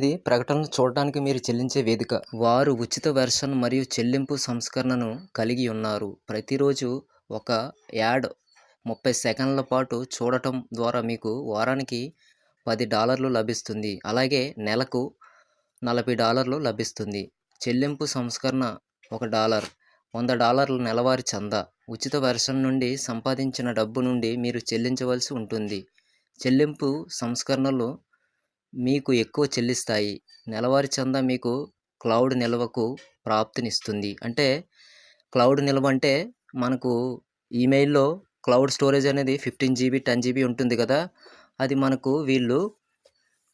ఇది ప్రకటనలు చూడడానికి మీరు చెల్లించే వేదిక. వారు ఉచిత వెర్షన్ మరియు చెల్లింపు సంస్కరణను కలిగి ఉన్నారు. ప్రతిరోజు ఒక యాడ్ ముప్పై సెకండ్ల పాటు చూడటం ద్వారా మీకు వారానికి పది డాలర్లు లభిస్తుంది. అలాగే నెలకు నలభై డాలర్లు లభిస్తుంది. చెల్లింపు సంస్కరణ ఒక డాలర్ వంద డాలర్ల నెలవారీ చందా. ఉచిత వెర్షన్ నుండి సంపాదించిన డబ్బు నుండి మీరు చెల్లించవలసి ఉంటుంది. చెల్లింపు సంస్కరణలు మీకు ఎక్కువ చెల్లిస్తాయి. నెలవారీ చందా మీకు క్లౌడ్ నిల్వకు ప్రాప్తినిస్తుంది. అంటే క్లౌడ్ నిల్వ అంటే మనకు ఈమెయిల్లో క్లౌడ్ స్టోరేజ్ అనేది ఫిఫ్టీన్ జీబీ టెన్ జీబీ ఉంటుంది కదా. అది మనకు వీళ్ళు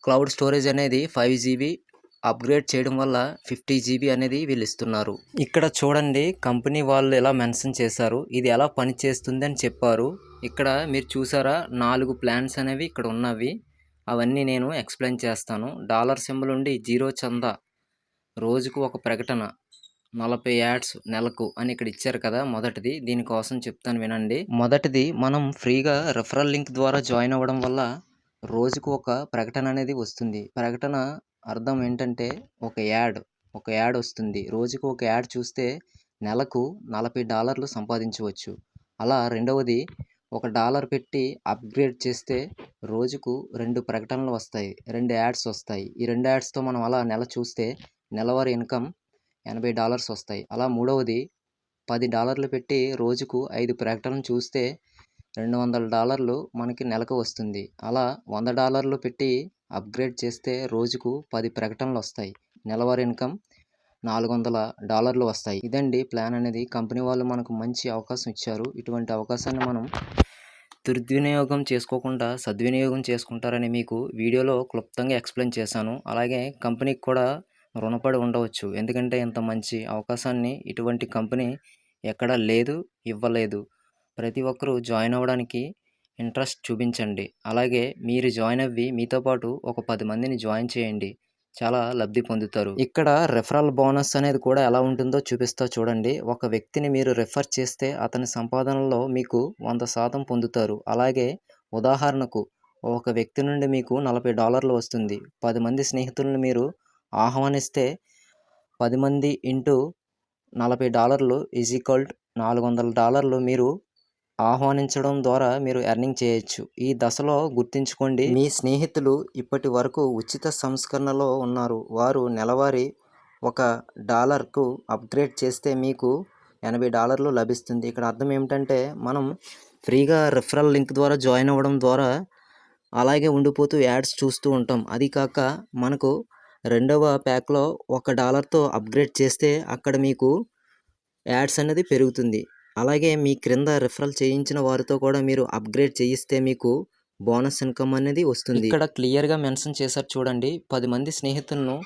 క్లౌడ్ స్టోరేజ్ అనేది ఫైవ్ జీబీ అప్గ్రేడ్ చేయడం వల్ల ఫిఫ్టీ జీబీ అనేది వీళ్ళు ఇస్తున్నారు. ఇక్కడ చూడండి కంపెనీ వాళ్ళు ఎలా మెన్షన్ చేశారు. ఇది ఎలా పనిచేస్తుంది అని చెప్పారు. ఇక్కడ మీరు చూసారా? నాలుగు ప్లాన్స్ అనేవి ఇక్కడ ఉన్నవి. అవన్నీ నేను ఎక్స్ప్లెయిన్ చేస్తాను. డాలర్ సింబల్ ఉండి జీరో చందా రోజుకు ఒక ప్రకటన. నలభై యాడ్స్ నెలకు అని ఇక్కడ ఇచ్చారు కదా మొదటిది. దీనికోసం చెప్తాను వినండి. మొదటిది మనం ఫ్రీగా రెఫరల్ లింక్ ద్వారా జాయిన్ అవ్వడం వల్ల రోజుకు ఒక ప్రకటన అనేది వస్తుంది. ప్రకటన అర్థం ఏంటంటే ఒక యాడ్ ఒక యాడ్ వస్తుంది. రోజుకు ఒక యాడ్ చూస్తే నెలకు నలభై డాలర్లు సంపాదించవచ్చు. అలా రెండవది ఒక డాలర్ పెట్టి అప్గ్రేడ్ చేస్తే రోజుకు రెండు ప్రకటనలు వస్తాయి రెండు యాడ్స్ వస్తాయి. ఈ రెండు యాడ్స్తో మనం అలా నెల చూస్తే నెలవారీ ఇన్కమ్ ఎనభై డాలర్స్ వస్తాయి. అలా మూడవది పది డాలర్లు పెట్టి రోజుకు ఐదు ప్రకటనలు చూస్తే రెండు వందల డాలర్లు మనకి నెలకు వస్తుంది. అలా వంద డాలర్లు పెట్టి అప్గ్రేడ్ చేస్తే రోజుకు పది ప్రకటనలు వస్తాయి. నెలవారీ ఇన్కమ్ నాలుగు వందల డాలర్లు వస్తాయి. ఇదండి ప్లాన్ అనేది. కంపెనీ వాళ్ళు మనకు మంచి అవకాశం ఇచ్చారు. ఇటువంటి అవకాశాన్ని మనం దుర్వినియోగం చేసుకోకుండా సద్వినియోగం చేసుకుంటారని మీకు వీడియోలో క్లుప్తంగా ఎక్స్ప్లెయిన్ చేశాను. అలాగే కంపెనీకి కూడా రుణపడి ఉండవచ్చు. ఎందుకంటే ఇంత మంచి అవకాశాన్ని ఇటువంటి కంపెనీ ఎక్కడా లేదు ఇవ్వలేదు. ప్రతి ఒక్కరూ జాయిన్ అవ్వడానికి ఇంట్రెస్ట్ చూపించండి. అలాగే మీరు జాయిన్ అవ్వి మీతో పాటు ఒక పది మందిని జాయిన్ చేయండి. చాలా లబ్ధి పొందుతారు. ఇక్కడ రెఫరల్ బోనస్ అనేది కూడా ఎలా ఉంటుందో చూపిస్తా చూడండి. ఒక వ్యక్తిని మీరు రెఫర్ చేస్తే అతని సంపాదనలో మీకు వంద శాతం పొందుతారు. అలాగే ఉదాహరణకు ఒక వ్యక్తి నుండి మీకు నలభై డాలర్లు వస్తుంది. పది మంది స్నేహితులను మీరు ఆహ్వానిస్తే పది మంది ఇంటూ నలభై డాలర్లు ఈజ్ ఈక్వల్ నాలుగు వందల డాలర్లు మీరు ఆహ్వానించడం ద్వారా మీరు ఎర్నింగ్ చేయొచ్చు. ఈ దశలో గుర్తుంచుకోండి. మీ స్నేహితులు ఇప్పటి వరకు ఉచిత సంస్కరణలో ఉన్నారు. వారు నెలవారీ ఒక డాలర్కు అప్గ్రేడ్ చేస్తే మీకు ఎనభై డాలర్లు లభిస్తుంది. ఇక్కడ అర్థం ఏమిటంటే మనం ఫ్రీగా రెఫరల్ లింక్ ద్వారా జాయిన్ అవ్వడం ద్వారా అలాగే ఉండిపోతూ యాడ్స్ చూస్తూ ఉంటాం. అది కాక మనకు రెండవ ప్యాక్లో ఒక డాలర్తో అప్గ్రేడ్ చేస్తే అక్కడ మీకు యాడ్స్ అనేది పెరుగుతుంది. అలాగే మీ క్రింద రిఫరల్ చేయించిన వారితో కూడా మీరు అప్గ్రేడ్ చేయిస్తే మీకు బోనస్ ఇన్కమ్ అనేది వస్తుంది. ఇక్కడ క్లియర్గా మెన్షన్ చేశారు చూడండి. పది మంది స్నేహితులను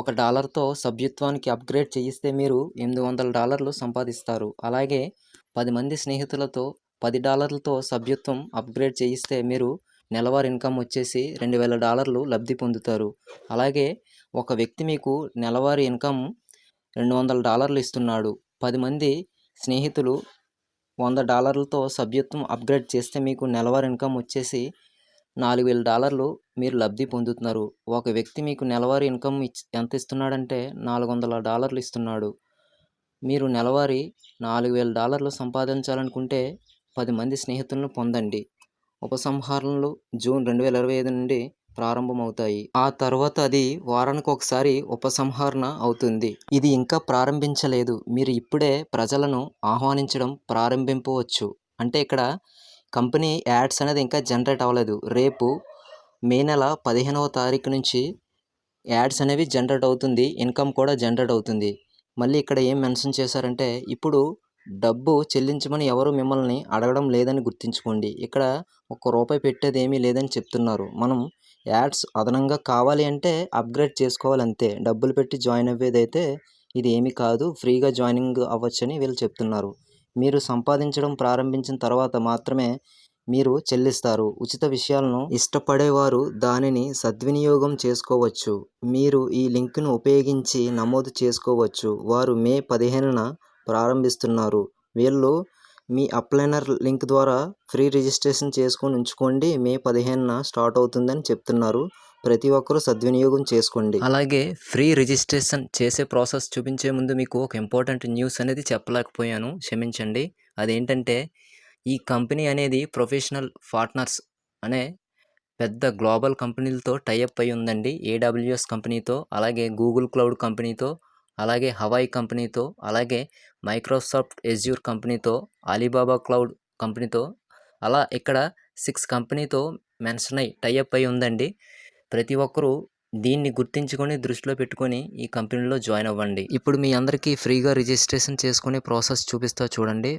ఒక డాలర్తో సభ్యత్వానికి అప్గ్రేడ్ చేయిస్తే మీరు ఎనిమిది వందల డాలర్లు సంపాదిస్తారు. అలాగే పది మంది స్నేహితులతో పది డాలర్లతో సభ్యత్వం అప్గ్రేడ్ చేయిస్తే మీరు నెలవారీ ఇన్కమ్ వచ్చేసి రెండు వేల డాలర్లు లబ్ధి పొందుతారు. అలాగే ఒక వ్యక్తి మీకు నెలవారీ ఇన్కమ్ రెండు వందల డాలర్లు ఇస్తున్నాడు. పది మంది స్నేహితులు వంద డాలర్లతో సభ్యత్వం అప్గ్రేడ్ చేస్తే మీకు నెలవారీ ఇన్కమ్ వచ్చేసి నాలుగు వేల డాలర్లు మీరు లబ్ధి పొందుతున్నారు. ఒక వ్యక్తి మీకు నెలవారీ ఇన్కమ్ ఎంత ఇస్తున్నాడంటే నాలుగు వందల డాలర్లు ఇస్తున్నాడు. మీరు నెలవారీ నాలుగు వేల డాలర్లు సంపాదించాలనుకుంటే పది మంది స్నేహితులను పొందండి. ఉపసంహరణలు జూన్ రెండు వేల ఇరవై ఐదు నుండి ప్రారంభమవుతాయి. ఆ తర్వాత అది వారానికి ఒకసారి ఉపసంహరణ అవుతుంది. ఇది ఇంకా ప్రారంభించలేదు. మీరు ఇప్పుడే ప్రజలను ఆహ్వానించడం ప్రారంభింపవచ్చు. అంటే ఇక్కడ కంపెనీ యాడ్స్ అనేది ఇంకా జనరేట్ అవ్వలేదు. రేపు మే నెల పదిహేనవ తారీఖు నుంచి యాడ్స్ అనేవి జనరేట్ అవుతుంది. ఇన్కమ్ కూడా జనరేట్ అవుతుంది. మళ్ళీ ఇక్కడ ఏం మెన్షన్ చేశారంటే ఇప్పుడు డబ్బు చెల్లించమని ఎవరు మిమ్మల్ని అడగడం లేదని గుర్తుంచుకోండి. ఇక్కడ ఒక్క రూపాయి పెట్టేది ఏమీ లేదని చెప్తున్నారు. మనం యాడ్స్ అదనంగా కావాలి అంటే అప్గ్రేడ్ చేసుకోవాలి అంతే డబ్బులు పెట్టి జాయిన్ అయ్యేదైతే ఇది ఏమీ కాదు ఫ్రీగా జాయినింగ్ అవ్వచ్చని వీళ్ళు చెప్తున్నారు. మీరు సంపాదించడం ప్రారంభించిన తర్వాత మాత్రమే మీరు చెల్లిస్తారు. ఉచిత విషయాలను ఇష్టపడేవారు దానిని సద్వినియోగం చేసుకోవచ్చు. మీరు ఈ లింక్ను ఉపయోగించి నమోదు చేసుకోవచ్చు. వారు మే పదిహేనున ప్రారంభిస్తున్నారు. వీళ్ళు మీ అప్లైనర్ లింక్ ద్వారా ఫ్రీ రిజిస్ట్రేషన్ చేసుకొని ఉంచుకోండి. మే పదిహేనున స్టార్ట్ అవుతుందని చెప్తున్నారు. ప్రతి ఒక్కరూ సద్వినియోగం చేసుకోండి. అలాగే ఫ్రీ రిజిస్ట్రేషన్ చేసే ప్రాసెస్ చూపించే ముందు మీకు ఒక ఇంపార్టెంట్ న్యూస్ అనేది చెప్పలేకపోయాను. క్షమించండి. అదేంటంటే ఈ కంపెనీ అనేది ప్రొఫెషనల్ పార్ట్నర్స్ అనే పెద్ద గ్లోబల్ కంపెనీలతో టైఅప్ అయి ఉందండి. ఏడబ్ల్యూఎస్ కంపెనీతో అలాగే గూగుల్ క్లౌడ్ కంపెనీతో అలాగే హవాయి కంపెనీతో అలాగే మైక్రోసాఫ్ట్ ఎజ్యూర్ కంపెనీతో అలీబాబా క్లౌడ్ కంపెనీతో అలా ఇక్కడ సిక్స్ కంపెనీతో మెన్షన్ అయ్యి టైఅప్ అయి ఉందండి. ప్రతి ఒక్కరూ దీన్ని గుర్తించుకొని దృష్టిలో పెట్టుకొని ఈ కంపెనీలో జాయిన్ అవ్వండి. ఇప్పుడు మీ అందరికీ ఫ్రీగా రిజిస్ట్రేషన్ చేసుకునే ప్రాసెస్ చూపిస్తా చూడండి.